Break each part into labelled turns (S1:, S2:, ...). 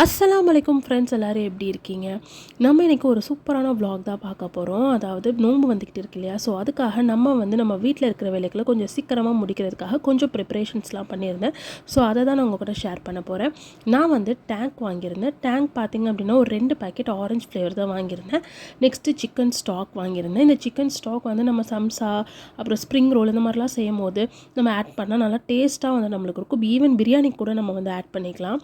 S1: அஸ்லாம் அலைக்கும் ஃப்ரெண்ட்ஸ் எல்லோரும் எப்படி இருக்கீங்க? நம்ம இன்றைக்கி ஒரு சூப்பரான ப்ளாக் தான் பார்க்க போகிறோம் அதாவது நோன்பு வந்துக்கிட்டு இருக்கு இல்லையா? ஸோ அதுக்காக நம்ம வந்து நம்ம வீட்டில் இருக்கிற வேலைகளை கொஞ்சம் சீக்கிரமாக முடிக்கிறதுக்காக கொஞ்சம் ப்ரிப்பரேஷன்ஸ்லாம் பண்ணியிருந்தேன். ஸோ அதை தான் நான் உங்கள் கூட ஷேர் பண்ண போகிறேன் நான் வந்து டேங்க் வாங்கியிருந்தேன். டேங்க் பார்த்தீங்க அப்படின்னா ஒரு ரெண்டு பேக்கெட் ஆரஞ்சு ஃப்ளேவர் தான் வாங்கியிருந்தேன். நெக்ஸ்ட்டு சிக்கன் ஸ்டாக் வாங்கியிருந்தேன். இந்த சிக்கன் ஸ்டாக் வந்து நம்ம சம்சா அப்புறம் ஸ்ப்ரிங் ரோல் இந்த மாதிரிலாம் செய்யும் போது நம்ம ஆட் பண்ணால் நல்லா டேஸ்ட்டாக வந்து நம்மளுக்கு இருக்கும். ஈவன் பிரியாணி கூட நம்ம வந்து ஆட் பண்ணிக்கலாம்.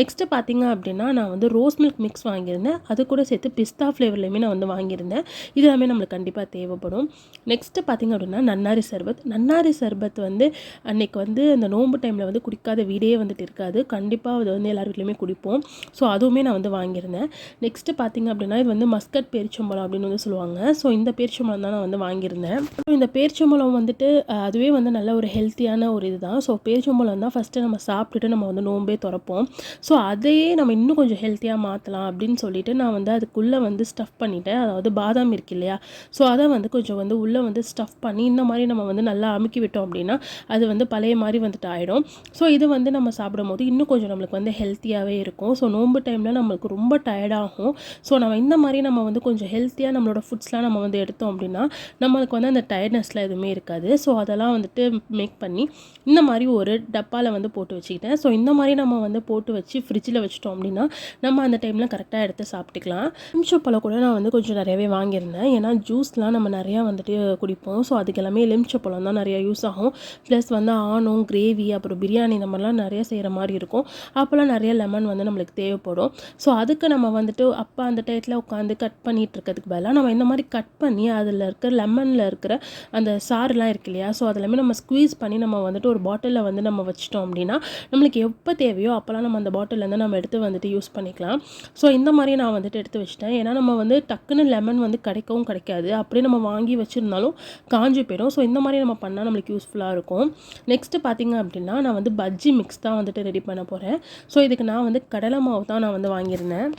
S1: நெக்ஸ்ட்டு பார்த்திங்க அப்படின்னா நான் வந்து ரோஸ் மில்க் மிக்ஸ் வாங்கியிருந்தேன். அது கூட சேர்த்து பிஸ்தா ஃப்ளேவர்லையுமே நான் வந்து வாங்கியிருந்தேன். இது எல்லாமே நம்மளுக்கு கண்டிப்பாக தேவைப்படும். நெக்ஸ்ட்டு பார்த்தீங்க அப்படின்னா நன்னாரி சர்பத். நன்னாரி சர்பத் வந்து அன்னைக்கு வந்து அந்த நோம்பு டைமில் வந்து குடிக்காத வீடே வந்துட்டு இருக்காது. கண்டிப்பாக அது வந்து எல்லார் வீட்லையுமே குடிப்போம். ஸோ அதுவுமே நான் வந்து வாங்கியிருந்தேன். நெக்ஸ்ட்டு பார்த்தீங்க அப்படின்னா இது வந்து மஸ்கட் பேரிச்சம்பழம் அப்படின்னு வந்து சொல்லுவாங்க. ஸோ இந்த பேரிச்சம்பழம் தான் நான் வந்து வாங்கியிருந்தேன். ஸோ இந்த பேரிச்சம்பழம் வந்துட்டு அதுவே வந்து நல்ல ஒரு ஹெல்த்தியான ஒரு இதுதான். ஸோ பேரிச்சம்பழம் தான் ஃபஸ்ட்டு நம்ம சாப்பிட்டுட்டு நம்ம வந்து நோன்பே திறப்போம். ஸோ அதையே நம்ம நம்ம இன்னும் கொஞ்சம் ஹெல்த்தியாக மாற்றலாம் அப்படின்னு சொல்லிட்டு நான் வந்து அதுக்குள்ளே வந்து ஸ்டஃப் பண்ணிட்டேன். அதாவது பாதாம் இருக்கு இல்லையா? ஸோ அதை வந்து கொஞ்சம் வந்து உள்ளே வந்து ஸ்டஃப் பண்ணி இந்த மாதிரி நம்ம வந்து நல்லா அமுக்கி விட்டோம் அப்படின்னா அது வந்து பழைய மாதிரி வந்துட்டு ஆகிடும் ஸோ இது வந்து நம்ம சாப்பிடும் போது இன்னும் கொஞ்சம் நம்மளுக்கு வந்து ஹெல்த்தியாகவே இருக்கும். ஸோ நோம்பு டைமில் நம்மளுக்கு ரொம்ப டயர்டாகும் ஸோ நம்ம இந்த மாதிரி நம்ம வந்து கொஞ்சம் ஹெல்த்தியாக நம்மளோட ஃபுட்ஸ்லாம் நம்ம வந்து எடுத்தோம் அப்படின்னா நம்மளுக்கு வந்து அந்த டயர்ட்னஸ்லாம் எதுவுமே இருக்காது. ஸோ அதெல்லாம் வந்துட்டு மேக் பண்ணி இந்த மாதிரி ஒரு டப்பாவில் வந்து போட்டு வச்சுக்கிட்டேன். ஸோ இந்த மாதிரி நம்ம வந்து போட்டு வச்சு ஃப்ரிட்ஜில் வச்சுட்டோம் அப்படின்னா நம்ம அந்த டைமில் கரெக்டாக எடுத்து சாப்பிட்டுக்கலாம். எலுமிச்சப்பழம் கூட நான் வந்து கொஞ்சம் நிறையவே வாங்கியிருந்தேன். ஏன்னா ஜூஸ்லாம் நம்ம நிறையா வந்துட்டு குடிப்போம். ஸோ அதுக்கு எல்லாமே எலுமிச்சப்பழம் தான் நிறையா யூஸ் ஆகும். ப்ளஸ் வந்து ஆணம் கிரேவி அப்புறம் பிரியாணி இந்த மாதிரிலாம் நிறைய செய்கிற மாதிரி இருக்கும். அப்போல்லாம் நிறைய லெமன் வந்து நம்மளுக்கு தேவைப்படும். ஸோ அதுக்கு நம்ம வந்துட்டு அப்போ அந்த டயத்தில் உட்காந்து கட் பண்ணிகிட்டு இருக்கிறதுக்கு பதிலாக நம்ம இந்த மாதிரி கட் பண்ணி அதில் இருக்கிற லெமனில் இருக்கிற அந்த சாறுலாம் இருக்கு இல்லையா? ஸோ அதெல்லாமே நம்ம ஸ்குவீஸ் பண்ணி நம்ம வந்துட்டு ஒரு பாட்டிலில் வந்து நம்ம வச்சிட்டோம் அப்படின்னா நம்மளுக்கு எப்போ தேவையோ அப்போல்லாம் நம்ம அந்த பாட்டிலேருந்து நம்ம எடுத்து வந்துட்டு யூஸ் பண்ணிக்கலாம். ஸோ இந்த மாதிரி நான் வந்துட்டு எடுத்து வச்சிட்டேன். ஏன்னா நம்ம வந்து டக்குன்னு லெமன் வந்து கிடைக்கவும் கிடைக்காது. அப்படியே நம்ம வாங்கி வச்சுருந்தாலும் காஞ்சி போயிடும். ஸோ இந்த மாதிரி நம்ம பண்ணால் நம்மளுக்கு யூஸ்ஃபுல்லாக இருக்கும். நெக்ஸ்ட்டு பார்த்திங்க அப்படின்னா நான் வந்து பஜ்ஜி மிக்ஸ் தான் வந்துட்டு ரெடி பண்ண போகிறேன் ஸோ இதுக்கு நான் வந்து கடலை மாவு தான் நான் வந்து வாங்கியிருந்தேன்.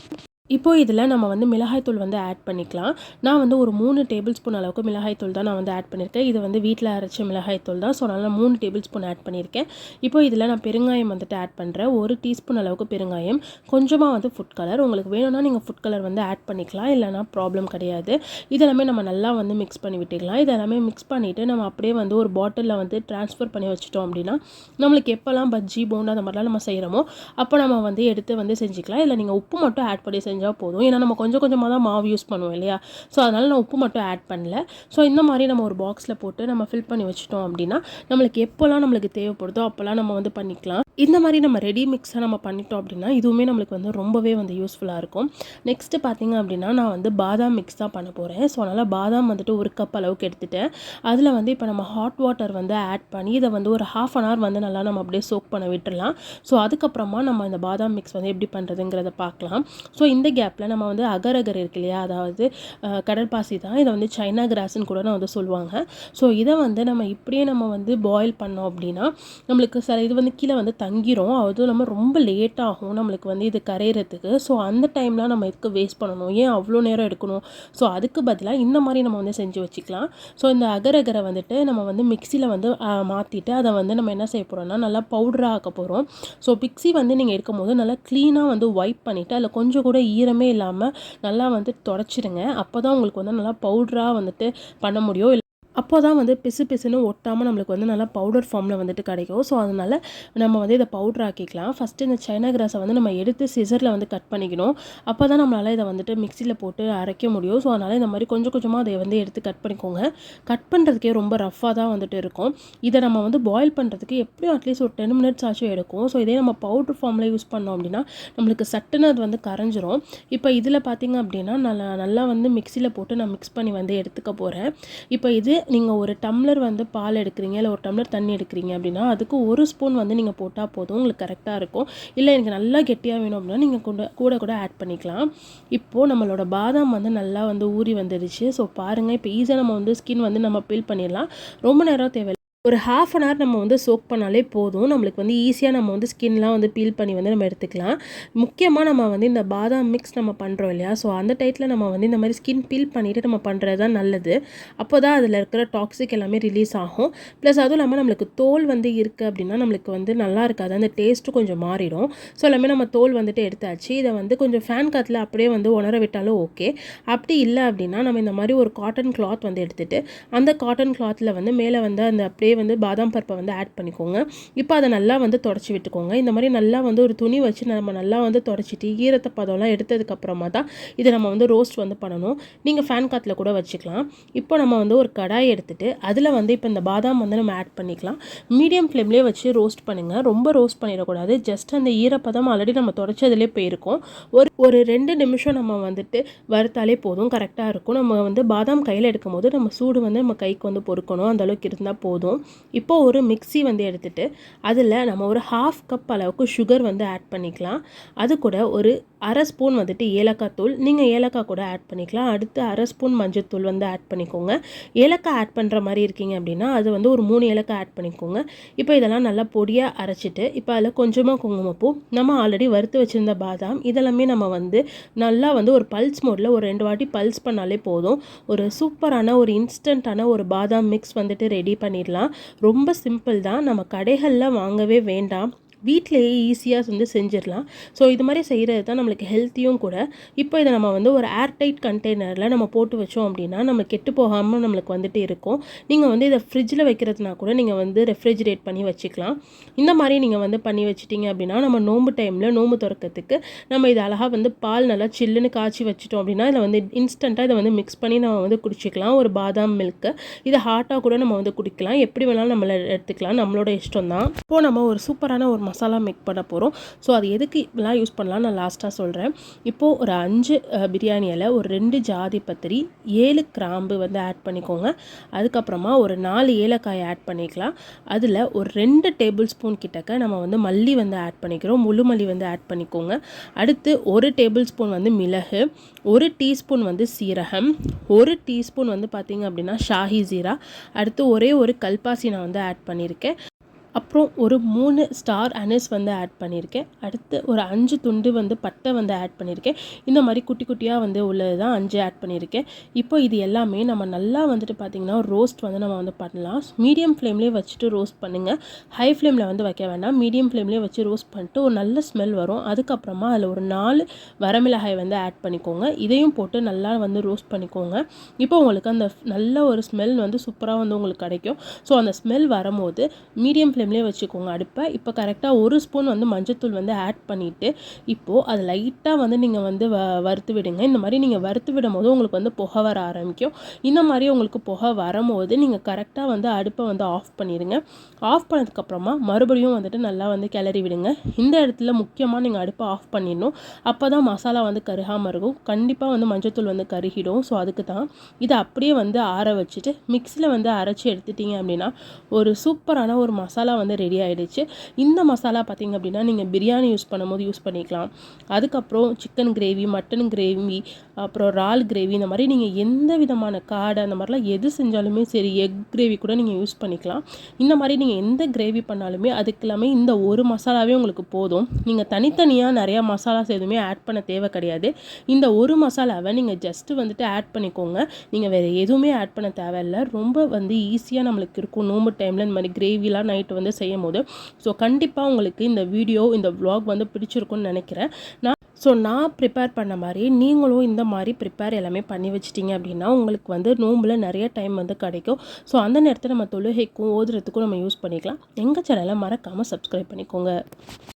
S1: இப்போது இதில் நம்ம வந்து மிளகாய்த்தூள் வந்து ஆட் பண்ணிக்கலாம். நான் வந்து ஒரு மூணு டேபிள் ஸ்பூன் அளவுக்கு மிளகாய்த்தூள் தான் நான் வந்து ஆட் பண்ணியிருக்கேன். இது வந்து வீட்டில் அரைச்ச மிளகாய்த்தூள் தான். ஸோ அதனால் மூணு டேபிள் ஸ்பூன் ஆட் பண்ணியிருக்கேன். இப்போ இதில் நான் பெருங்காயம் வந்துட்டு ஆட் பண்ணுறேன் ஒரு டீஸ்பூன் அளவுக்கு பெருங்காயம். கொஞ்சமாக வந்து ஃபுட் கலர் உங்களுக்கு வேணும்னா நீங்கள் ஃபுட் கலர் வந்து ஆட் பண்ணிக்கலாம். இல்லைனா ப்ராப்ளம் கிடையாது. இதெல்லாமே நம்ம நல்லா வந்து மிக்ஸ் பண்ணி விட்டுக்கலாம். இதெல்லாமே மிக்ஸ் பண்ணிவிட்டு நம்ம அப்படியே வந்து ஒரு பாட்டிலில் வந்து ட்ரான்ஸ்ஃபர் பண்ணி வச்சிட்டோம் அப்படின்னா நம்மளுக்கு எப்போல்லாம் பஜ்ஜி போண்டா அந்த மாதிரிலாம் நம்ம செய்கிறோமோ அப்போ நம்ம வந்து எடுத்து வந்து செஞ்சுக்கலாம். இல்லை நீங்கள் உப்பு மட்டும் ஆட் பண்ணி செஞ்சால் போதும். ஏன்னா நம்ம கொஞ்சம் கொஞ்சமாக தான் மாவு யூஸ் பண்ணுவோம் இல்லையா? ஸோ அதனால் நான் உப்பு மட்டும் ஆட் பண்ணல. ஸோ இந்த மாதிரி நம்ம ஒரு பாக்ஸில் போட்டு நம்ம ஃபில் பண்ணி வச்சிட்டோம் அப்படின்னா நம்மளுக்கு எப்போல்லாம் நம்மளுக்கு தேவைப்படுதோ அப்போல்லாம் நம்ம வந்து பண்ணிக்கலாம். இந்த மாதிரி நம்ம ரெடி மிக்ஸாக நம்ம பண்ணிட்டோம் அப்படின்னா இதுவுமே நம்மளுக்கு வந்து ரொம்பவே வந்து யூஸ்ஃபுல்லாக இருக்கும். நெக்ஸ்ட்டு பார்த்தீங்க அப்படின்னா நான் வந்து பாதாம் மிக்ஸ் தான் பண்ண போகிறேன் ஸோ அதனால் பாதாம் வந்துட்டு ஒரு கப் அளவுக்கு எடுத்துட்டேன். அதில் வந்து இப்போ நம்ம ஹாட் வாட்டர் வந்து ஆட் பண்ணி இதை வந்து ஒரு ஹாஃப் அன் ஹவர் வந்து நல்லா நம்ம அப்படியே சோக் பண்ண விட்டுடலாம் ஸோ அதுக்கப்புறமா நம்ம இந்த பாதாம் மிக்ஸ் வந்து எப்படி பண்ணுறதுங்கிறத பார்க்கலாம். ஸோ இந்த கேப்பில் நம்ம வந்து அகர் அகர் இருக்கு இல்லையா? அதாவது கடற்பாசி தான். இதை வந்து சைனா கிராஸ்ன்னு கூட நான் வந்து சொல்லுவாங்க. ஸோ இதை வந்து நம்ம இப்படியே நம்ம வந்து பாயில் பண்ணோம் அப்படின்னா நம்மளுக்கு சில இது வந்து கீழே வந்து தங்கிரும். அதுவும் இல்லாமல் ரொம்ப லேட் ஆகும் நம்மளுக்கு வந்து இது கரையிறதுக்கு. ஸோ அந்த டைம்லாம் நம்ம இதுக்கு வேஸ்ட் பண்ணணும்? ஏன் அவ்வளோ நேரம் எடுக்கணும்? ஸோ அதுக்கு பதிலாக இந்த மாதிரி நம்ம வந்து செஞ்சு வச்சுக்கலாம். ஸோ இந்த அகர் அகரை வந்துட்டு நம்ம வந்து மிக்சியில் வந்து மாற்றிட்டு அதை வந்து நம்ம என்ன செய்ய போகிறோம்னா நல்லா பவுடராக ஆக்க போகிறோம் ஸோ மிக்ஸி வந்து நீங்கள் எடுக்கும் போது நல்லா க்ளீனாக வந்து ஒயிட் பண்ணிவிட்டு அதில் கொஞ்சம் கூட ஈரமே இல்லாமல் நல்லா வந்து தொடச்சிடுங்க அப்போ தான் உங்களுக்கு வந்து நல்லா பவுட்ராக வந்துட்டு பண்ண முடியும். அப்போ தான் வந்து பிசு பிசுன்னு ஒட்டாமல் நம்மளுக்கு வந்து நல்லா பவுடர் ஃபார்மில் வந்துட்டு கிடைக்கும். ஸோ அதனால் நம்ம வந்து இதை பவுடர் ஆக்கிக்கலாம். ஃபஸ்ட்டு இந்த சைனா கிராஸை வந்து நம்ம எடுத்து சிசரில் வந்து கட் பண்ணிக்கணும். அப்போ தான் நம்மளால் இதை வந்துட்டு மிக்சியில் போட்டு அரைக்க முடியும். ஸோ அதனால் இந்த மாதிரி கொஞ்சம் கொஞ்சமாக அதை வந்து எடுத்து கட் பண்ணிக்கோங்க. கட் பண்ணுறதுக்கே ரொம்ப ரஃப்பாக தான் வந்துட்டு இருக்கும். இதை நம்ம வந்து பாயில் பண்ணுறதுக்கு எப்படியும் அட்லீஸ்ட் ஒரு டென் மினிட்ஸ் ஆச்சும் எடுக்கும். ஸோ இதே நம்ம பவுடர் ஃபார்மில் யூஸ் பண்ணோம் அப்படின்னா நம்மளுக்கு சட்டுன்னு அது வந்து கரைஞ்சிரும். இப்போ இதில் பார்த்திங்க அப்படின்னா நல்லா நல்லா வந்து மிக்சியில் போட்டு நான் மிக்ஸ் பண்ணி வந்து எடுத்துக்க போகிறேன் இப்போ இது நீங்கள் ஒரு டம்ளர் வந்து பால் எடுக்கிறீங்க இல்லை ஒரு டம்ளர் தண்ணி எடுக்கிறீங்க அப்படின்னா அதுக்கு ஒரு ஸ்பூன் வந்து நீங்கள் போட்டால் போதும் உங்களுக்கு கரெக்டாக இருக்கும். இல்லை எனக்கு நல்லா கெட்டியாக வேணும் அப்படின்னா நீங்கள் கூட கூட கூட ஆட் பண்ணிக்கலாம். இப்போது நம்மளோட பாதாம் வந்து நல்லா வந்து ஊறி வந்துடுச்சு ஸோ பாருங்கள் இப்போ ஈஸியாக நம்ம வந்து ஸ்கின் வந்து நம்ம பீல் பண்ணிடலாம். ரொம்ப நேரம் தேவை ஒரு ஹாஃப் அன் ஹவர் நம்ம வந்து சோக் பண்ணாலே போதும். நம்மளுக்கு வந்து ஈஸியாக நம்ம வந்து ஸ்கின்லாம் வந்து பீல் பண்ணி வந்து நம்ம எடுத்துக்கலாம். முக்கியமாக நம்ம வந்து இந்த பாதாம் மிக்ஸ் நம்ம பண்ணுறோம் இல்லையா? ஸோ அந்த டைத்தில் நம்ம வந்து இந்த மாதிரி ஸ்கின் பீல் பண்ணிவிட்டு நம்ம பண்ணுறது தான் நல்லது. அப்போ தான் அதில் இருக்கிற டாக்ஸிக் எல்லாமே ரிலீஸ் ஆகும். ப்ளஸ் அதுவும் இல்லாமல் நம்மளுக்கு தோல் வந்து இருக்குது அப்படின்னா நம்மளுக்கு வந்து நல்லா இருக்காது. அந்த டேஸ்ட்டும் கொஞ்சம் மாறிடும். ஸோ எல்லாமே நம்ம தோல் வந்துட்டு எடுத்தாச்சு. இதை வந்து கொஞ்சம் ஃபேன் காற்றுல அப்படியே வந்து உணர விட்டாலும் ஓகே அப்படி இல்லை அப்படின்னா நம்ம இந்த மாதிரி ஒரு காட்டன் கிளாத் வந்து எடுத்துகிட்டு அந்த காட்டன் கிளாத்தில் வந்து மேலே வந்து அந்த அப்படியே வந்து பாதாம் பருப்பை வந்து ஆட் பண்ணிக்கோங்க. இப்போ அதை நல்லா வந்து தொடச்சி விட்டுக்கோங்க. இந்த மாதிரி நல்லா வந்து ஒரு துணி வச்சு நம்ம நல்லா வந்து தொடச்சிட்டு ஈரத்த பதம்லாம் எடுத்ததுக்கப்புறமா தான் இதை நம்ம வந்து ரோஸ்ட் வந்து பண்ணணும். நீங்கள் ஃபேன் காத்தில் கூட வச்சுக்கலாம். இப்போ நம்ம வந்து ஒரு கடாய் எடுத்துகிட்டு அதில் வந்து இப்போ இந்த பாதாம் வந்து நம்ம ஆட் பண்ணிக்கலாம். மீடியம் ஃப்ளேம்லேயே வச்சு ரோஸ்ட் பண்ணுங்கள் ரொம்ப ரோஸ்ட் பண்ணிடக்கூடாது. ஜஸ்ட் அந்த ஈரப்பதம் ஆல்ரெடி நம்ம தொடச்சதுலேயே போயிருக்கோம். ஒரு ஒரு ரெண்டு நிமிஷம் நம்ம வந்துட்டு வறுத்தாலே போதும். கரெக்டாக இருக்கும். நம்ம வந்து பாதாம் கையில் எடுக்கும் போது நம்ம சூடு வந்து நம்ம கைக்கு வந்து பொறுக்கணும். அந்தளவுக்கு இருந்தால் போதும். இப்போது ஒரு மிக்சி வந்து எடுத்துகிட்டு அதில் நம்ம ஒரு ஹாஃப் கப் அளவுக்கு சுகர் வந்து ஆட் பண்ணிக்கலாம். அது கூட ஒரு அரை ஸ்பூன் வந்துட்டு ஏலக்காய் தூள். நீங்கள் ஏலக்காய் கூட ஆட் பண்ணிக்கலாம். அடுத்து அரை ஸ்பூன் மஞ்சள் தூள் வந்து ஆட் பண்ணிக்கோங்க. ஏலக்காய் ஆட் பண்ணுற மாதிரி இருக்கீங்க அப்படின்னா அது வந்து ஒரு மூணு ஏலக்காய் ஆட் பண்ணிக்கோங்க. இப்போ இதெல்லாம் நல்லா பொடியாக அரைச்சிட்டு இப்போ அதில் கொஞ்சமாக குங்குமப்பூ. நம்ம ஆல்ரெடி வறுத்து வச்சுருந்த பாதாம். இதெல்லாமே நம்ம வந்து நல்லா வந்து ஒரு பல்ஸ் மோடில் ஒரு ரெண்டு வாட்டி பல்ஸ் பண்ணாலே போதும். ஒரு சூப்பரான ஒரு இன்ஸ்டண்ட்டான ஒரு பாதாம் மிக்ஸ் வந்துட்டு ரெடி பண்ணிடலாம். ரொம்ப சிம்பிள் தான். நம்ம கடைகளில் வாங்கவே வேண்டாம். வீட்டிலேயே ஈஸியாக வந்து செஞ்சிடலாம். ஸோ இது மாதிரி செய்கிறது தான் நம்மளுக்கு ஹெல்த்தியும் கூட. இப்போ இதை நம்ம வந்து ஒரு ஏர்டைட் கண்டெய்னரில் நம்ம போட்டு வச்சோம் அப்படின்னா நம்ம கெட்டு போகாமல் நம்மளுக்கு வந்துட்டு இருக்கும். நீங்கள் வந்து இதை ஃப்ரிட்ஜில் வைக்கிறதுனா கூட நீங்கள் வந்து ரெஃப்ரிஜிரேட் பண்ணி வச்சுக்கலாம். இந்த மாதிரி நீங்கள் வந்து பண்ணி வச்சிட்டிங்க அப்படின்னா நம்ம நோம்பு டைமில் நோம்பு திறக்கிறதுக்கு நம்ம இதை அழகாக வந்து பால் நல்லா சில்லுன்னு காய்ச்சி வச்சிட்டோம் அப்படின்னா இதில் வந்து இன்ஸ்டண்ட்டாக இதை வந்து மிக்ஸ் பண்ணி நம்ம வந்து குடிச்சிக்கலாம். ஒரு பாதாம் மில்க்கு இதை ஹாட்டாக கூட நம்ம வந்து குடிக்கலாம். எப்படி வேணாலும் நம்மளை எடுத்துக்கலாம். நம்மளோட இஷ்டம் தான் இப்போது நம்ம ஒரு சூப்பரான ஒரு மசாலா மேக் பண்ண போகிறோம் ஸோ அது எதுக்கு இப்படிலாம் யூஸ் பண்ணலாம்? நான் லாஸ்ட்டாக சொல்கிறேன் இப்போது ஒரு அஞ்சு பிரியாணியில் ஒரு ரெண்டு ஜாதி பத்திரி ஏழு கிராம்பு வந்து ஆட் பண்ணிக்கோங்க. அதுக்கப்புறமா ஒரு நாலு ஏலக்காய் ஆட் பண்ணிக்கலாம். அதில் ஒரு ரெண்டு டேபிள் ஸ்பூன் கிட்டக்க நம்ம வந்து மல்லி வந்து ஆட் பண்ணிக்கிறோம். முழு மல்லி வந்து ஆட் பண்ணிக்கோங்க. அடுத்து ஒரு டேபிள் ஸ்பூன் வந்து மிளகு ஒரு டீஸ்பூன் வந்து சீரகம் ஒரு டீஸ்பூன் வந்து பார்த்திங்க அப்படின்னா ஷாஹி ஜீரா. அடுத்து ஒரே ஒரு கல்பாசி நான் வந்து ஆட் பண்ணியிருக்கேன். அப்புறம் ஒரு மூணு ஸ்டார் அனஸ் வந்து ஆட் பண்ணியிருக்கேன். அடுத்து ஒரு அஞ்சு துண்டு வந்து பட்டை வந்து ஆட் பண்ணியிருக்கேன். இந்த மாதிரி குட்டி குட்டியாக வந்து உள்ளது தான் அஞ்சு ஆட் பண்ணியிருக்கேன். இப்போ இது எல்லாமே நம்ம நல்லா வந்துட்டு பார்த்திங்கன்னா ரோஸ்ட் வந்து நம்ம வந்து பண்ணலாம். மீடியம் ஃப்ளேம்லேயே வச்சுட்டு ரோஸ்ட் பண்ணுங்கள் ஹை ஃப்ளேமில் வந்து வைக்க வேண்டாம். மீடியம் ஃப்ளேம்லேயே வச்சு ரோஸ்ட் பண்ணிட்டு ஒரு நல்ல ஸ்மெல் வரும். அதுக்கப்புறமா அதில் ஒரு நாலு வரமிளகாய் வந்து ஆட் பண்ணிக்கோங்க. இதையும் போட்டு நல்லா வந்து ரோஸ்ட் பண்ணிக்கோங்க. இப்போ உங்களுக்கு அந்த நல்ல ஒரு ஸ்மெல் வந்து சூப்பராக வந்து உங்களுக்கு கிடைக்கும். ஸோ அந்த ஸ்மெல் வரும்போது மீடியம் ஃப்ளேம் ஃப்ளேம்லேயே வச்சுக்கோங்க. அடுப்பை இப்போ கரெக்டாக ஒரு ஸ்பூன் வந்து மஞ்சத்தூள் வந்து ஆட் பண்ணிவிட்டு இப்போது அது லைட்டாக வந்து நீங்கள் வந்து வ வறுத்து விடுங்க. இந்த மாதிரி நீங்கள் வறுத்து விடும் போது உங்களுக்கு வந்து புகை வர ஆரம்பிக்கும். இந்த மாதிரி உங்களுக்கு புகை வரும்போது நீங்கள் கரெக்டாக வந்து அடுப்பை வந்து ஆஃப் பண்ணிடுங்க. ஆஃப் பண்ணதுக்கப்புறமா மறுபடியும் வந்துட்டு நல்லா வந்து கிளறி விடுங்க. இந்த இடத்துல முக்கியமாக நீங்கள் அடுப்பை ஆஃப் பண்ணிடணும். அப்போ தான் மசாலா வந்து கருகாமல் இருக்கும். கண்டிப்பாக வந்து மஞ்சத்தூள் வந்து கருகிடும். ஸோ அதுக்கு தான் இதை அப்படியே வந்து ஆற வச்சுட்டு மிக்சியில் வந்து அரைச்சி எடுத்துட்டிங்க அப்படின்னா ஒரு சூப்பரான ஒரு மசாலா வந்து ரெடி ஆகிடுச்சு இந்த மசாலா பார்த்திங்க அப்படின்னா நீங்கள் பிரியாணி யூஸ் பண்ணும்போது யூஸ் பண்ணிக்கலாம். அதுக்கப்புறம் சிக்கன் கிரேவி மட்டன் கிரேவி அப்புறம் ரால் கிரேவி இந்த மாதிரி நீங்கள் எந்த விதமான காடை அந்த மாதிரிலாம் எது செஞ்சாலுமே சரி எக் கிரேவி கூட நீங்கள் யூஸ் பண்ணிக்கலாம். இந்த மாதிரி நீங்கள் எந்த கிரேவி பண்ணாலுமே அதுக்கு எல்லாமே இந்த ஒரு மசாலாவே உங்களுக்கு போதும். நீங்கள் தனித்தனியாக நிறையா மசாலாஸ் எதுவுமே ஆட் பண்ண தேவை கிடையாது. இந்த ஒரு மசாலாவை நீங்கள் ஜஸ்ட்டு வந்துட்டு ஆட் பண்ணிக்கோங்க. நீங்கள் வேறு எதுவுமே ஆட் பண்ண தேவையில்லை. ரொம்ப வந்து ஈஸியாக நம்மளுக்கு இருக்கும். நோம்பு டைமில் இந்த மாதிரி கிரேவிலாம் நைட்டு வந்து செய்யும் போது ஸோ கண்டிப்பாக உங்களுக்கு இந்த வீடியோ இந்த வ்ளாக் வந்து பிடிச்சிருக்குன்னு நினைக்கிறேன். நான் ஸோ நான் ப்ரிப்பேர் பண்ண மாதிரி நீங்களும் இந்த மாதிரி ப்ரிப்பேர் எல்லாமே பண்ணி வச்சிட்டிங்க அப்படின்னா உங்களுக்கு வந்து நோம்பில் நிறைய டைம் வந்து கிடைக்கும். ஸோ அந்த நேரத்தில் நம்ம தொழுகைக்கும் ஓதுறதுக்கும் நம்ம யூஸ் பண்ணிக்கலாம். எங்கள் சேனலை மறக்காமல் சப்ஸ்கிரைப் பண்ணிக்கோங்க.